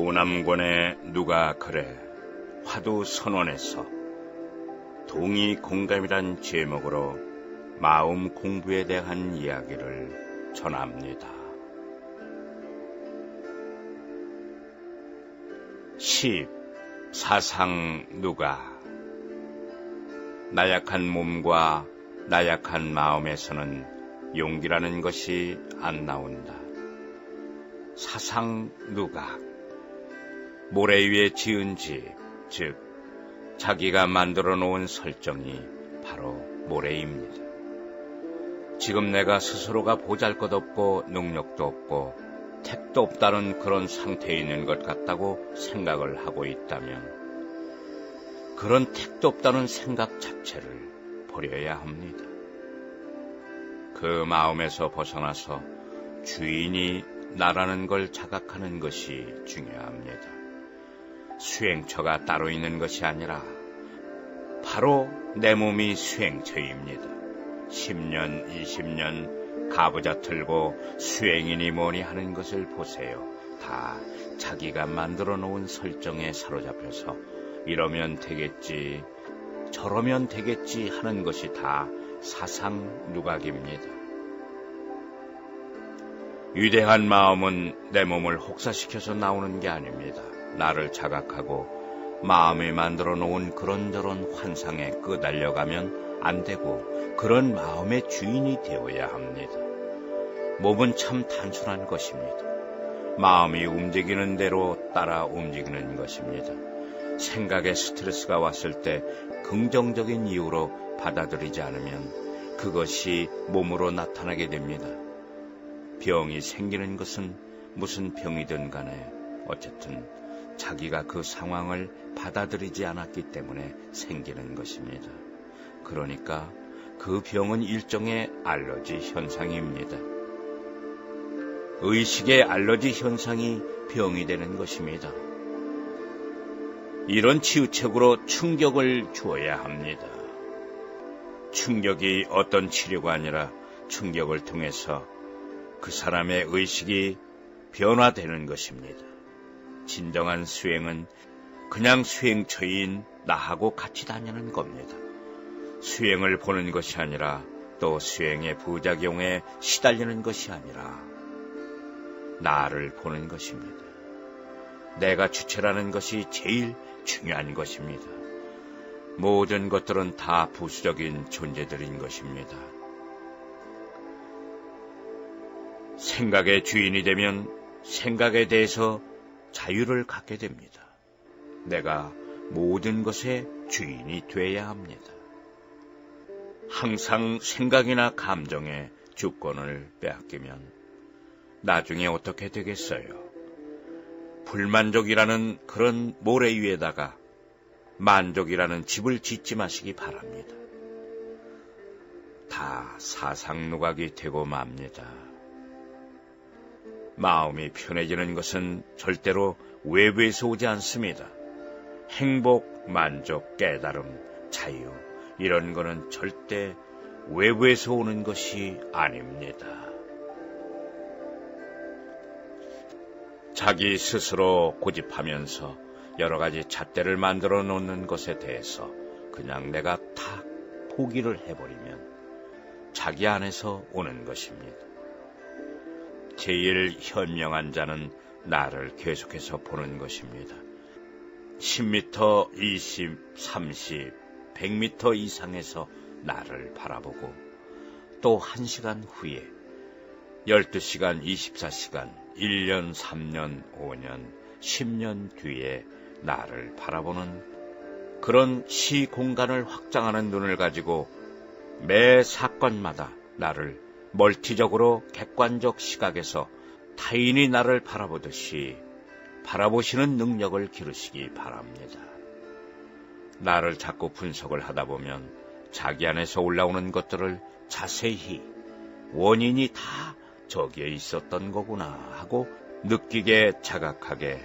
소남권에 누가 그래? 화두 선원에서. 동의 공감이란 제목으로 마음 공부에 대한 이야기를 전합니다. 시 사상 누가? 나약한 몸과 나약한 마음에서는 용기라는 것이 안 나온다. 사상 누가 모래 위에 지은 집, 즉 자기가 만들어 놓은 설정이 바로 모래입니다. 지금 내가 스스로가 보잘것없고 능력도 없고 택도 없다는 그런 상태에 있는 것 같다고 생각을 하고 있다면 그런 택도 없다는 생각 자체를 버려야 합니다. 그 마음에서 벗어나서 주인이 나라는 걸 자각하는 것이 중요합니다. 수행처가 따로 있는 것이 아니라 바로 내 몸이 수행처입니다. 10년, 20년 가부좌 틀고 수행이니 뭐니 하는 것을 보세요. 다 자기가 만들어 놓은 설정에 사로잡혀서 이러면 되겠지, 저러면 되겠지 하는 것이 다 사상 누각입니다. 위대한 마음은 내 몸을 혹사시켜서 나오는 게 아닙니다. 나를 자각하고 마음이 만들어 놓은 그런저런 환상에 끄달려가면 안 되고 그런 마음의 주인이 되어야 합니다. 몸은 참 단순한 것입니다. 마음이 움직이는 대로 따라 움직이는 것입니다. 생각에 스트레스가 왔을 때 긍정적인 이유로 받아들이지 않으면 그것이 몸으로 나타나게 됩니다. 병이 생기는 것은 무슨 병이든 간에 어쨌든 자기가 그 상황을 받아들이지 않았기 때문에 생기는 것입니다. 그러니까 그 병은 일종의 알러지 현상입니다. 의식의 알러지 현상이 병이 되는 것입니다. 이런 치유책으로 충격을 주어야 합니다. 충격이 어떤 치료가 아니라 충격을 통해서 그 사람의 의식이 변화되는 것입니다. 진정한 수행은 그냥 수행처인 나하고 같이 다니는 겁니다. 수행을 보는 것이 아니라 또 수행의 부작용에 시달리는 것이 아니라 나를 보는 것입니다. 내가 주체라는 것이 제일 중요한 것입니다. 모든 것들은 다 부수적인 존재들인 것입니다. 생각의 주인이 되면 생각에 대해서 자유를 갖게 됩니다. 내가 모든 것의 주인이 돼야 합니다. 항상 생각이나 감정에 주권을 빼앗기면 나중에 어떻게 되겠어요? 불만족이라는 그런 모래 위에다가 만족이라는 집을 짓지 마시기 바랍니다. 다 사상 누각이 되고 맙니다. 마음이 편해지는 것은 절대로 외부에서 오지 않습니다. 행복, 만족, 깨달음, 자유, 이런 거는 절대 외부에서 오는 것이 아닙니다. 자기 스스로 고집하면서 여러 가지 잣대를 만들어 놓는 것에 대해서 그냥 내가 다 포기를 해버리면 자기 안에서 오는 것입니다. 제일 현명한 자는 나를 계속해서 보는 것입니다. 10m, 20, 30, 100m 이상에서 나를 바라보고 또 1시간 후에 12시간, 24시간, 1년, 3년, 5년, 10년 뒤에 나를 바라보는 그런 시 공간을 확장하는 눈을 가지고 매 사건마다 나를 멀티적으로 객관적 시각에서 타인이 나를 바라보듯이 바라보시는 능력을 기르시기 바랍니다. 나를 자꾸 분석을 하다 보면 자기 안에서 올라오는 것들을 자세히 원인이 다 저기에 있었던 거구나 하고 느끼게 자각하게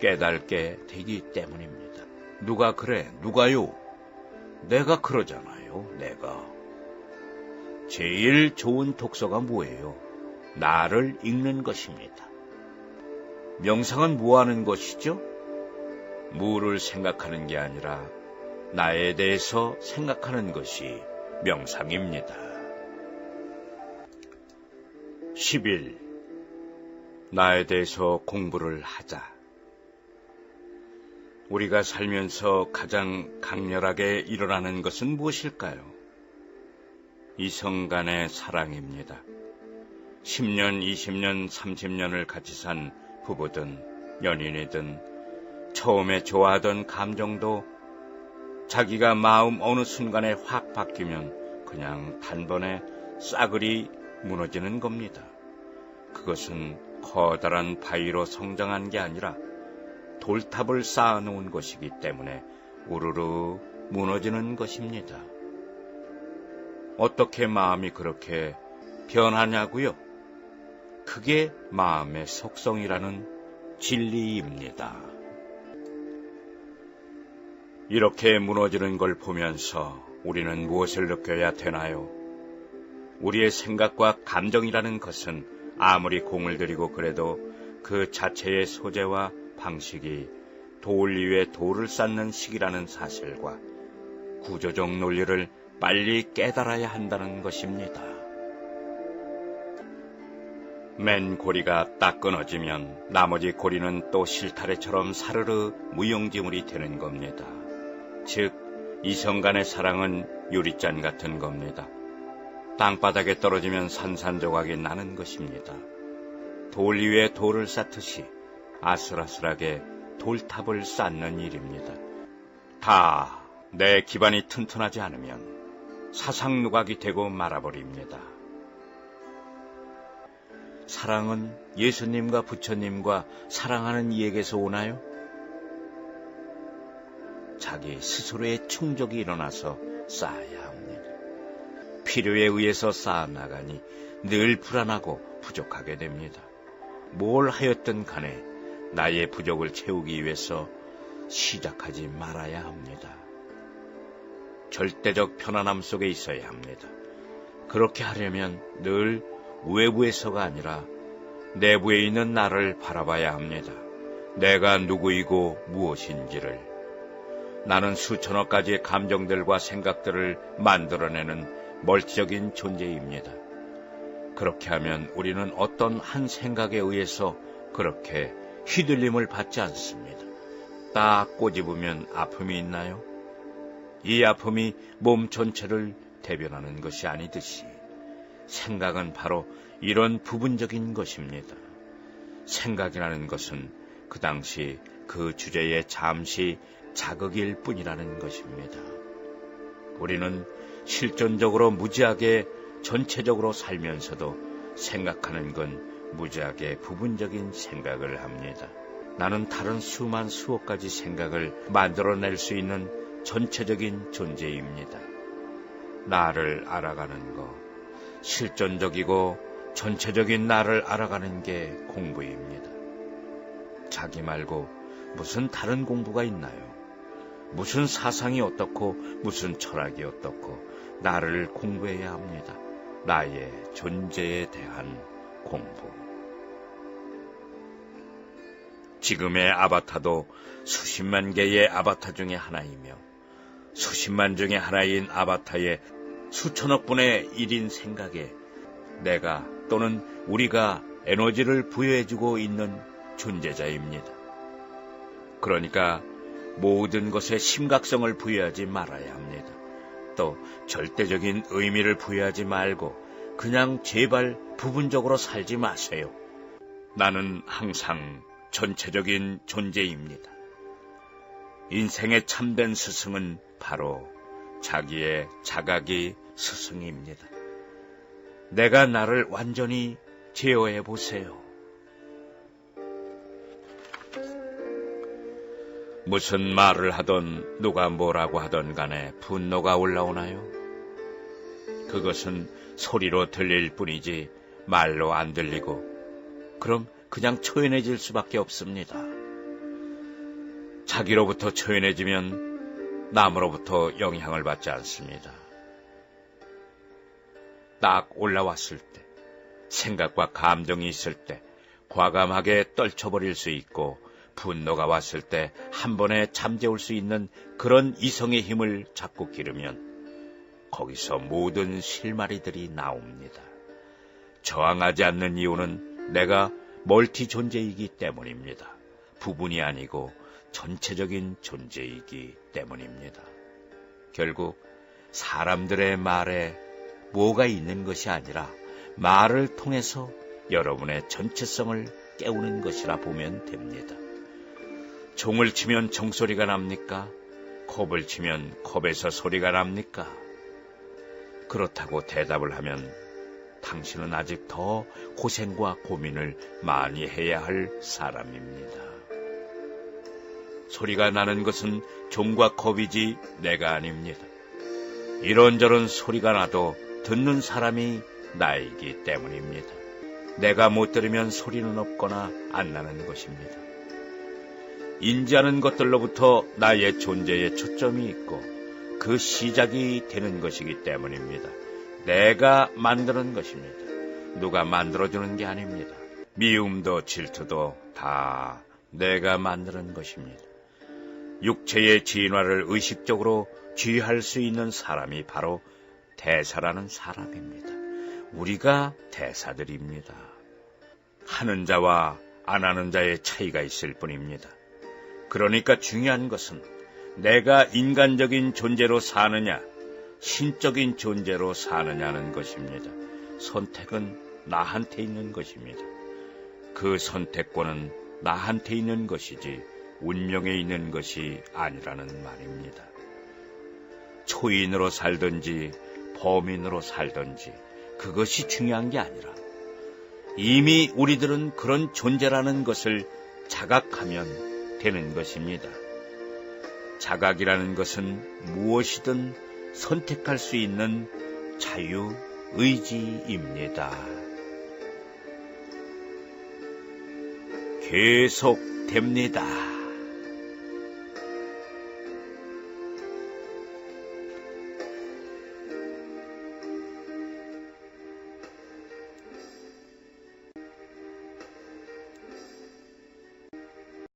깨닫게 되기 때문입니다. 누가 그래? 누가요? 내가 그러잖아요. 내가. 제일 좋은 독서가 뭐예요? 나를 읽는 것입니다. 명상은 뭐 하는 것이죠? 무를 생각하는 게 아니라 나에 대해서 생각하는 것이 명상입니다. 10일 나에 대해서 공부를 하자. 우리가 살면서 가장 강렬하게 일어나는 것은 무엇일까요? 이성 간의 사랑입니다. 10년, 20년, 30년을 같이 산 부부든 연인이든 처음에 좋아하던 감정도 자기가 마음 어느 순간에 확 바뀌면 그냥 단번에 싸그리 무너지는 겁니다. 그것은 커다란 바위로 성장한 게 아니라 돌탑을 쌓아놓은 것이기 때문에 우르르 무너지는 것입니다. 어떻게 마음이 그렇게 변하냐고요? 그게 마음의 속성이라는 진리입니다. 이렇게 무너지는 걸 보면서 우리는 무엇을 느껴야 되나요? 우리의 생각과 감정이라는 것은 아무리 공을 들이고 그래도 그 자체의 소재와 방식이 돌 위에 돌을 쌓는 식이라는 사실과 구조적 논리를 빨리 깨달아야 한다는 것입니다. 맨 고리가 딱 끊어지면 나머지 고리는 또 실타래처럼 사르르 무용지물이 되는 겁니다. 즉, 이성 간의 사랑은 유리잔 같은 겁니다. 땅바닥에 떨어지면 산산조각이 나는 것입니다. 돌 위에 돌을 쌓듯이 아슬아슬하게 돌탑을 쌓는 일입니다. 다 내 기반이 튼튼하지 않으면 사상 누각이 되고 말아버립니다. 사랑은 예수님과 부처님과 사랑하는 이에게서 오나요? 자기 스스로의 충족이 일어나서 쌓아야 합니다. 필요에 의해서 쌓아나가니 늘 불안하고 부족하게 됩니다. 뭘 하였든 간에 나의 부족을 채우기 위해서 시작하지 말아야 합니다. 절대적 편안함 속에 있어야 합니다. 그렇게 하려면 늘 외부에서가 아니라 내부에 있는 나를 바라봐야 합니다. 내가 누구이고 무엇인지를. 나는 수천억 가지의 감정들과 생각들을 만들어내는 멀티적인 존재입니다. 그렇게 하면 우리는 어떤 한 생각에 의해서 그렇게 휘둘림을 받지 않습니다. 딱 꼬집으면 아픔이 있나요? 이 아픔이 몸 전체를 대변하는 것이 아니듯이 생각은 바로 이런 부분적인 것입니다. 생각이라는 것은 그 당시 그 주제에 잠시 자극일 뿐이라는 것입니다. 우리는 실존적으로 무지하게 전체적으로 살면서도 생각하는 건 무지하게 부분적인 생각을 합니다. 나는 다른 수만 수억 가지 생각을 만들어낼 수 있는 전체적인 존재입니다. 나를 알아가는 것, 실존적이고 전체적인 나를 알아가는 게 공부입니다. 자기 말고 무슨 다른 공부가 있나요? 무슨 사상이 어떻고 무슨 철학이 어떻고 나를 공부해야 합니다. 나의 존재에 대한 공부. 지금의 아바타도 수십만 개의 아바타 중의 하나이며 수십만 중의 하나인 아바타의 수천억 분의 일인 생각에 내가 또는 우리가 에너지를 부여해주고 있는 존재자입니다. 그러니까 모든 것에 심각성을 부여하지 말아야 합니다. 또 절대적인 의미를 부여하지 말고 그냥 제발 부분적으로 살지 마세요. 나는 항상 전체적인 존재입니다. 인생의 참된 스승은 바로 자기의 자각이 스승입니다. 내가 나를 완전히 제어해 보세요. 무슨 말을 하던 누가 뭐라고 하던 간에 분노가 올라오나요? 그것은 소리로 들릴 뿐이지 말로 안 들리고 그럼 그냥 초연해질 수밖에 없습니다. 자기로부터 초연해지면 남으로부터 영향을 받지 않습니다. 딱 올라왔을 때, 생각과 감정이 있을 때, 과감하게 떨쳐버릴 수 있고 분노가 왔을 때 한 번에 잠재울 수 있는 그런 이성의 힘을 자꾸 기르면 거기서 모든 실마리들이 나옵니다. 저항하지 않는 이유는 내가 멀티 존재이기 때문입니다. 부분이 아니고 전체적인 존재이기 때문입니다. 결국 사람들의 말에 뭐가 있는 것이 아니라 말을 통해서 여러분의 전체성을 깨우는 것이라 보면 됩니다. 종을 치면 종소리가 납니까? 컵을 치면 컵에서 소리가 납니까? 그렇다고 대답을 하면 당신은 아직 더 고생과 고민을 많이 해야 할 사람입니다. 소리가 나는 것은 종과 컵이지 내가 아닙니다. 이런저런 소리가 나도 듣는 사람이 나이기 때문입니다. 내가 못 들으면 소리는 없거나 안 나는 것입니다. 인지하는 것들로부터 나의 존재에 초점이 있고 그 시작이 되는 것이기 때문입니다. 내가 만드는 것입니다. 누가 만들어주는 게 아닙니다. 미움도 질투도 다 내가 만드는 것입니다. 육체의 진화를 의식적으로 쥐할 수 있는 사람이 바로 대사라는 사람입니다. 우리가 대사들입니다. 하는 자와 안 하는 자의 차이가 있을 뿐입니다. 그러니까 중요한 것은 내가 인간적인 존재로 사느냐, 신적인 존재로 사느냐는 것입니다. 선택은 나한테 있는 것입니다. 그 선택권은 나한테 있는 것이지 운명에 있는 것이 아니라는 말입니다. 초인으로 살든지 범인으로 살든지 그것이 중요한 게 아니라 이미 우리들은 그런 존재라는 것을 자각하면 되는 것입니다. 자각이라는 것은 무엇이든 선택할 수 있는 자유 의지입니다. 계속됩니다.